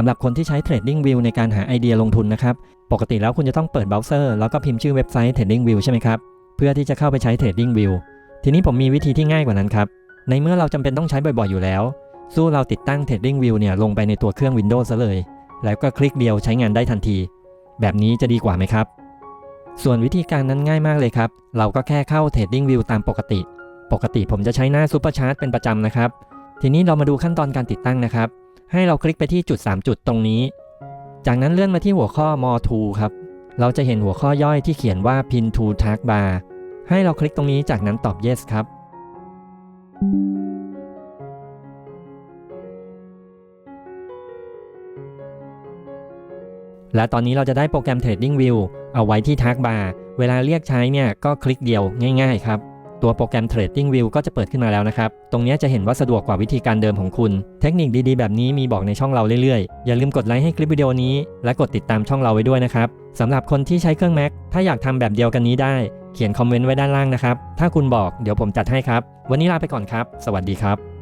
สำหรับคนที่ใช้ Trading View ในการหาไอเดียลงทุนนะครับ ปกติแล้วคุณจะต้องเปิดเบราว์เซอร์แล้วก็พิมพ์ชื่อเว็บไซต์ Trading View ใช่ไหมครับ เพื่อที่จะเข้าไปใช้ Trading View ทีนี้ผมมีวิธีที่ง่ายกว่านั้นครับ ในเมื่อเราจำเป็นต้องใช้บ่อยๆอยู่แล้ว สู้เราติดตั้ง Trading View เนี่ยลงไปในตัวเครื่อง Windows ซะเลย แล้วก็คลิกเดียวใช้งานได้ทันที แบบนี้จะดีกว่าไหมครับ ส่วนวิธีการนั้นง่ายมากเลยครับ เราก็แค่เข้า Trading View ตามปกติ ปกติผมจะใช้หน้า Super Chart เป็นประจำนะครับ ทีนี้เรามาดูขั้นตอนการติดตั้งนะครับ ให้เราคลิกไปที่จุด 3 จุดตรงนี้ จากนั้นเลื่อนมาที่หัวข้อ More to ครับ เราจะเห็นหัวข้อย่อยที่เขียนว่า Pin to Task Bar ให้เราคลิกตรงนี้จากนั้นตอบ Yes ครับ และตอนนี้เราจะได้โปรแกรม Trading View เอาไว้ที่ Task Bar เวลาเรียกใช้เนี่ยก็คลิกเดียวง่าย ๆ ครับ ตัวโปรแกรม Trading View ก็จะเปิดขึ้นมาแล้วนะครับ ตรงนี้จะเห็นว่าสะดวกกว่าวิธีการเดิมของคุณ เทคนิคดีๆ แบบนี้มีบอกในช่องเราเรื่อยๆ อย่าลืมกดไลค์ให้คลิปวิดีโอนี้ และกดติดตามช่องเราไว้ด้วยนะครับสำหรับคนที่ใช้เครื่อง Mac ถ้าอยากทำแบบเดียวกันนี้ได้ เขียนคอมเมนต์ไว้ด้านล่างนะครับ ถ้าคุณบอกเดี๋ยวผมจัดให้ครับ วันนี้ลาไปก่อนครับ สวัสดีครับ